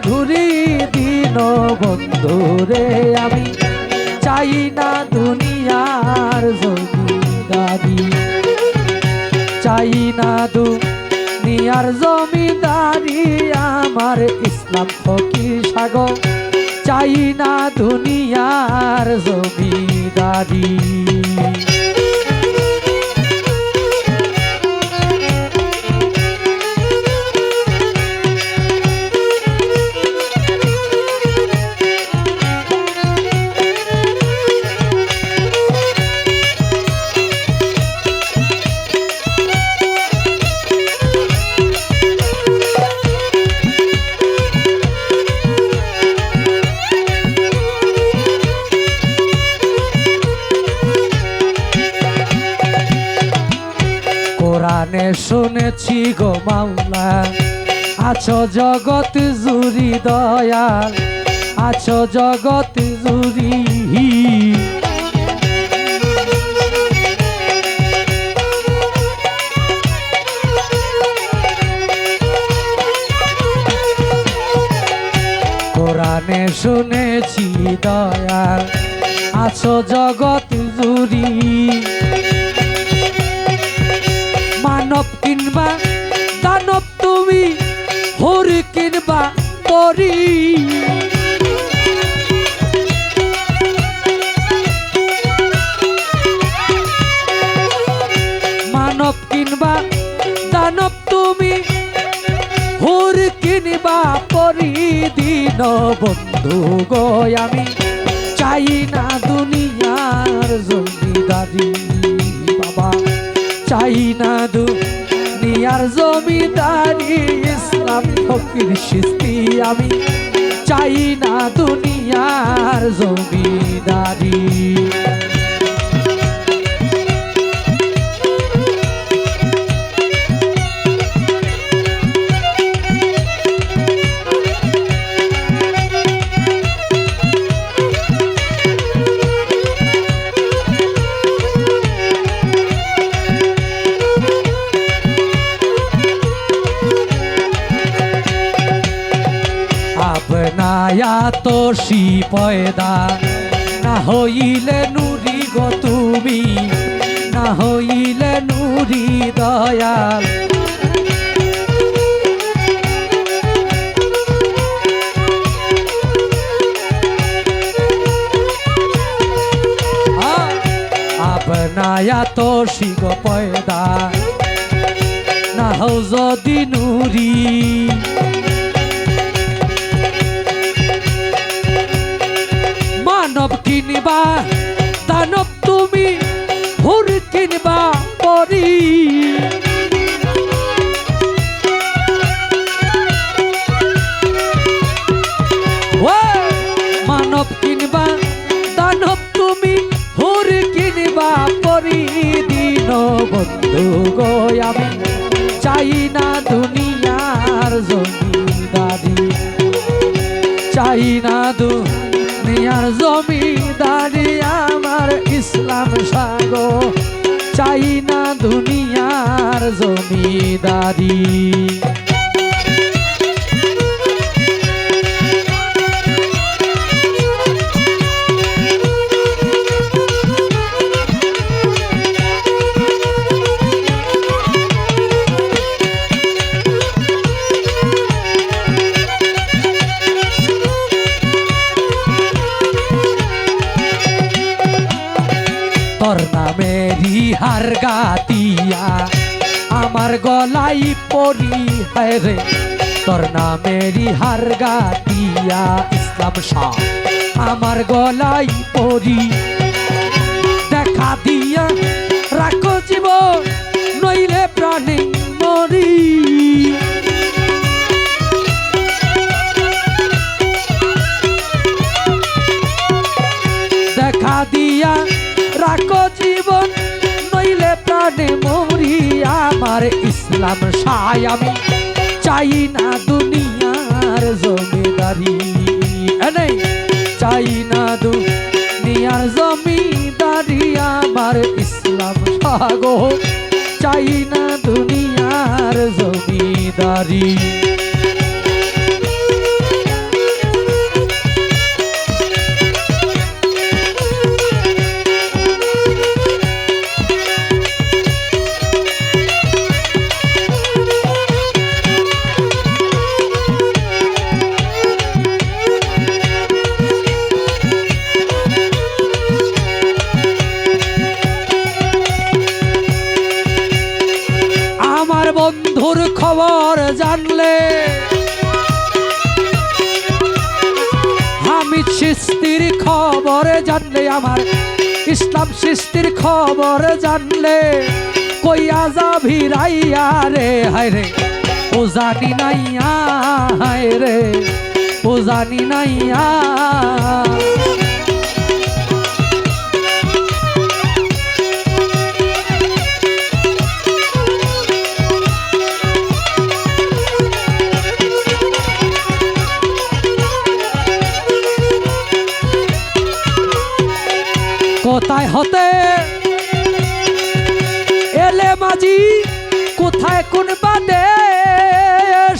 ঘুরি দিন বন্ধু রে আমি। চাই না দুনিয়ার জমিদারি। চাই না দুনিয়ার জমিদারি, আমার ইসলাম ফকি সাগর। চাই না দুনিয়ার জমিদারি। শুনেছি গো মাওলা, আছো জগৎ জুরি দয়াল, আছো জগৎ জুরি কোরআনে শুনেছি দয়াল, আছো জগৎ জুরি মানব কিনবা, দানব তুমি হরি কিনবা, পরি। মানব কিনবা, দানব তুমি হুর কিনবা, পরি। দিন বন্ধু গো আমি, চাই না দুনিয়ার জমিদারি। চাই না দুনিয়ার জমিদারি ইসলাম ফকির সৃষ্টি আমি। চাই না দুনিয়ার জমিদারি। আপনায়া তো সি পয়দা। না হইলে নুরি গো তুমি, না হইলে নুরি দয়াল। আপনায়া তো শিগ পয়দা। না হও যদি নুরি। কিনবা দানব তুমি হুর কিনবা পরি। মানব কিনবা, দানব তুমি হুর কিনবা পরি। দিন বন্ধু গো, আমি চাই না দুনিয়ার জমিদারি। চাই না দুনিয়ার জমিদারি আমার ইসলাম সাগো। চাই না দুনিয়ার জমিদারি। তোর নামেরই হার গাতিয়া। আমার গলাই পরি হায় রে, তোর নামেরই হার গাতিয়া। ইসলাম শাহ, আমার গলাই পরি। দেখা দিয়া রাখো জীব সাই আমি চাই না দুনিয়ার জমিদারি। নেই, চাই না দুনিয়ার জমিদারি, আমার ইসলাম সাগো চাই না দুনিয়ার জমিদারি। জানলে আমি সৃষ্টির খবর জানলে, আমার ইসলাম সৃষ্টির খবর জানলে। কইয়া যাবি রাইয়া রে, হায় রে, ও জানি নাইয়া, হায় রে, ও জানি নাইয়া। কোথায় কোন বাদেশ?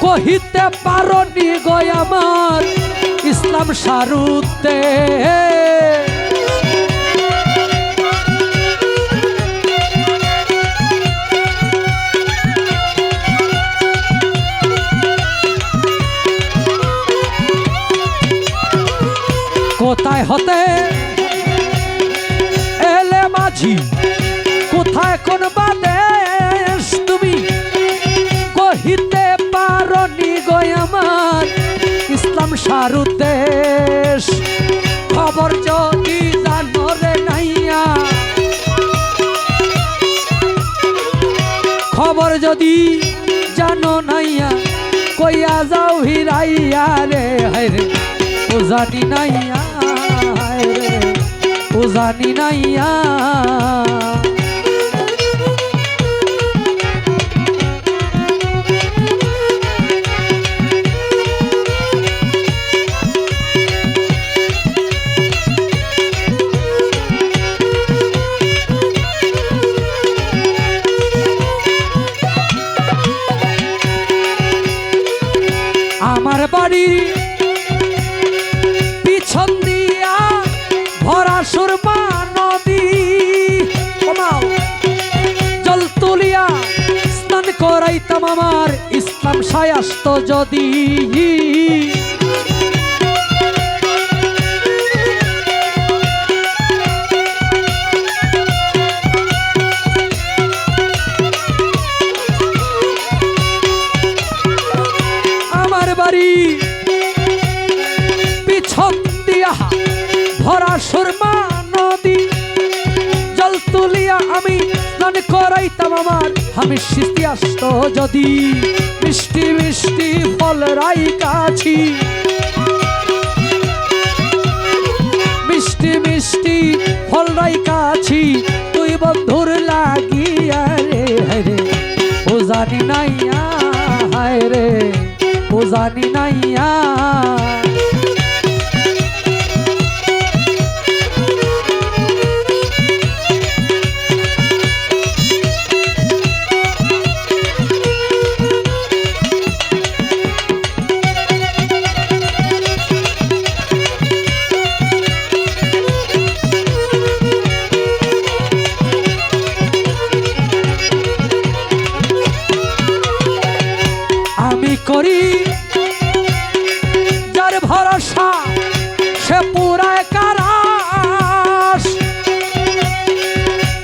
কহিতে পারনি গয় আমার ইসলাম সারুতে। কোথায় হতে এলে মাঝি ইসলাম সারু দেশ খবর যদি জানো রে নাইয়া। খবর যদি জানো নাইয়া, কইয়া যাও হিরাইয়া রে, হায় ও জানি নাইয়া রে, ও জানি নাইয়া। আমার ইসলাম সায়াস্ত যদি। আমার বাড়ি পিছন দিয়া ভরা সুরমা নদী জল তুলিয়া আমি করাইতাম আমার, আমি সৃষ্টি আসত যদি। মিষ্টি মিষ্টি ফল রাই কাছি। মিষ্টি মিষ্টি ফল রাই কাছি। তুই বন্ধুর লাগিয়া রে, হায় রে। ও জানি হায় রে। ও জানি করি। যার ভরসা, সে পুরায় কারাস।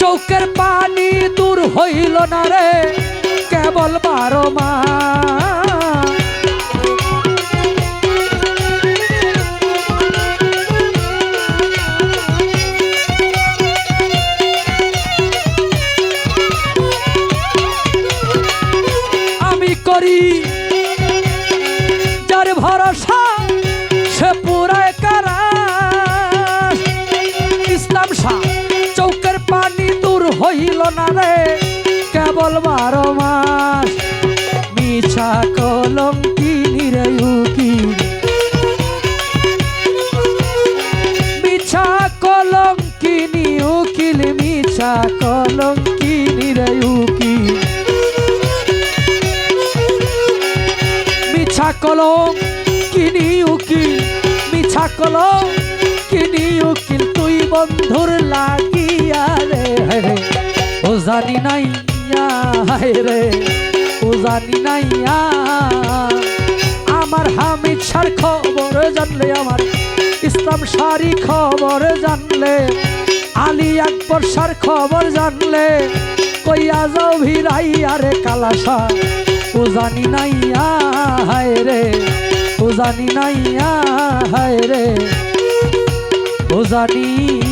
চৌকের পানি দূর হইল না রে, কেবল বারো মা কেবল বারো মাস মিছা কলম কিনিরে উকি। মিছা কলম কিনি উকিল, মিছা কলম কিনিরে উকিল মিছা কলম কিনি উকিল মিছা কলম কিনি উকিল, তুই বন্ধুর লাগিয়া রে। ও জানি নাইয়া হায় রে, ও জানি নাইয়া আমার হামিদ সার খবর জানলে আমার, ইসলাম সারি খবর জানলে। আলী আকবর সার খবর জানলে, কইয়া যাও ভিড়াইয়া রে কালাসা ও জানি নাইয়া হায় রে, ও জানি নাইয়া হায় রে। ও জানি নাই